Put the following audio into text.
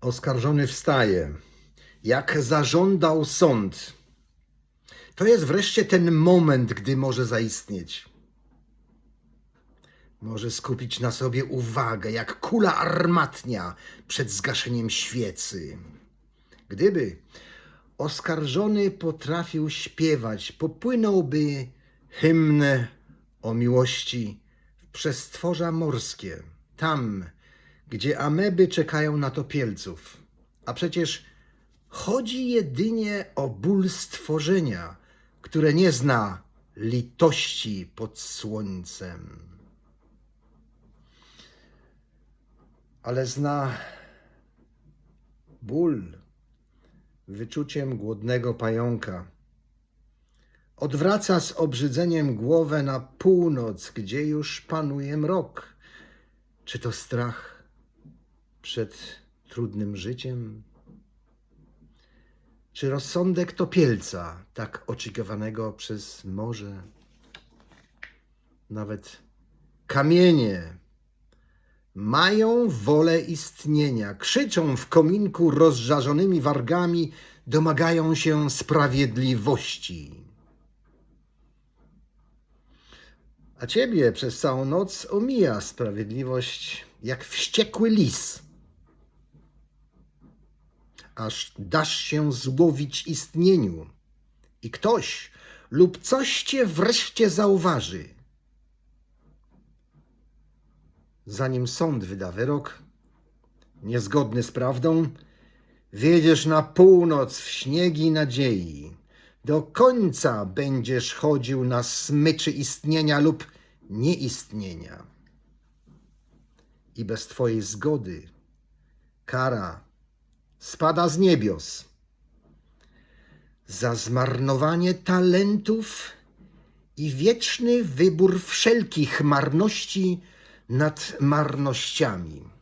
Oskarżony wstaje. Jak zażądał sąd. To jest wreszcie ten moment, gdy może zaistnieć. Może skupić na sobie uwagę, jak kula armatnia przed zgaszeniem świecy. Gdyby oskarżony potrafił śpiewać, popłynąłby hymn o miłości w przestworza morskie, tam, gdzie ameby czekają na topielców. A przecież chodzi jedynie o ból stworzenia, które nie zna litości pod słońcem. Ale zna ból wyczuciem głodnego pająka. Odwraca z obrzydzeniem głowę na północ, gdzie już panuje mrok. Czy to strach przed trudnym życiem? Czy rozsądek topielca, tak oczekiwanego przez morze? Nawet kamienie mają wolę istnienia, krzyczą w kominku rozżarzonymi wargami, domagają się sprawiedliwości. A ciebie przez całą noc omija sprawiedliwość jak wściekły lis. Aż dasz się złowić istnieniu i ktoś lub coś cię wreszcie zauważy. Zanim sąd wyda wyrok, niezgodny z prawdą, wiedziesz na północ w śniegi nadziei. Do końca będziesz chodził na smyczy istnienia lub nieistnienia. I bez twojej zgody kara spada z niebios za zmarnowanie talentów i wieczny wybór wszelkich marności nad marnościami.